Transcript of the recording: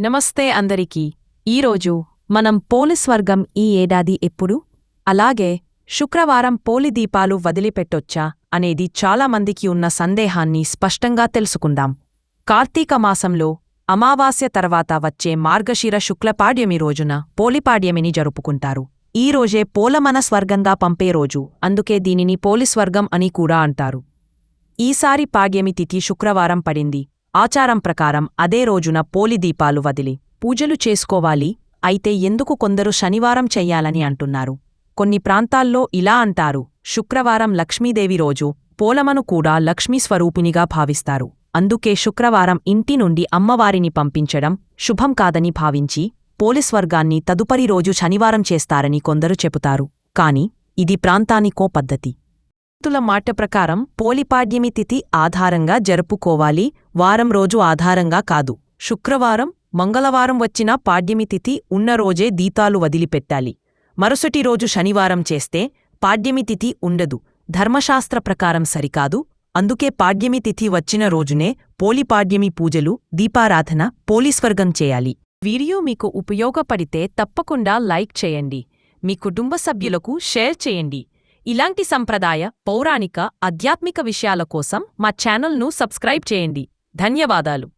నమస్తే అందరికీ. ఈరోజు మనం పోలీస్ వర్గం ఈ ఏడాది ఎప్పుడు? అలాగే శుక్రవారం పోలి దీపాలు వదిలిపెట్టొచ్చా? అనేది చాలామందికి ఉన్న సందేహాన్ని స్పష్టంగా తెలుసుకుందాం. కార్తీక మాసంలో అమావాస్య తర్వాత వచ్చే మార్గశిర శుక్లపాడ్యమి రోజున పోలిపాడ్యమిని జరుపుకుంటారు. ఈ రోజే పోలమన స్వర్గంగా పంపే రోజు. అందుకే దీనిని పోలిస్వర్గం అని కూడా అంటారు. ఈసారి పాడ్యమి తిథి శుక్రవారం పడింది. ఆచారం ప్రకారం అదే రోజున పోలిదీపాలు వదిలి పూజలు చేసుకోవాలి అయితే ఎందుకు కొందరు శనివారం చెయ్యాలని అంటున్నారు. కొన్ని ప్రాంతాల్లో ఇలా అంటారు శుక్రవారం లక్ష్మీదేవి రోజు పోలమను కూడా లక్ష్మీ స్వరూపినిగా భావిస్తారు. అందుకే శుక్రవారం ఇంటి నుండి అమ్మవారిని పంపించడం శుభం కాదని భావించి పోలీస్ వర్గాన్ని తదుపరి రోజు శనివారం చేస్తారని కొందరు చెబుతారు. కాని ఇది ప్రాంతానికో పద్ధతి. పండితుల మాట ప్రకారం పోలిపాడ్యమి తిథి ఆధారంగా జరుపుకోవాలి వారం రోజు ఆధారంగా కాదు. శుక్రవారం మంగళవారం వచ్చిన పాడ్యమి తిథి ఉన్న రోజే దీతాలు వదిలిపెట్టాలి. మరుసటి రోజు శనివారం చేస్తే పాడ్యమి తిథి ఉండదు. ధర్మశాస్త్ర ప్రకారం సరికాదు. అందుకే పాడ్యమి తిథి వచ్చిన రోజునే పోలిపాడ్యమి పూజలు దీపారాధన పోలీస్వర్గం చేయాలి. వీడియో మీకు ఉపయోగపడితే తప్పకుండా లైక్ చేయండి. మీ కుటుంబ సభ్యులకు షేర్ చేయండి. ఇలాంటి సంప్రదాయ పౌరాణిక ఆధ్యాత్మిక విషయాల కోసం మా ఛానల్ను సబ్స్క్రైబ్ చేయండి. ధన్యవాదాలు.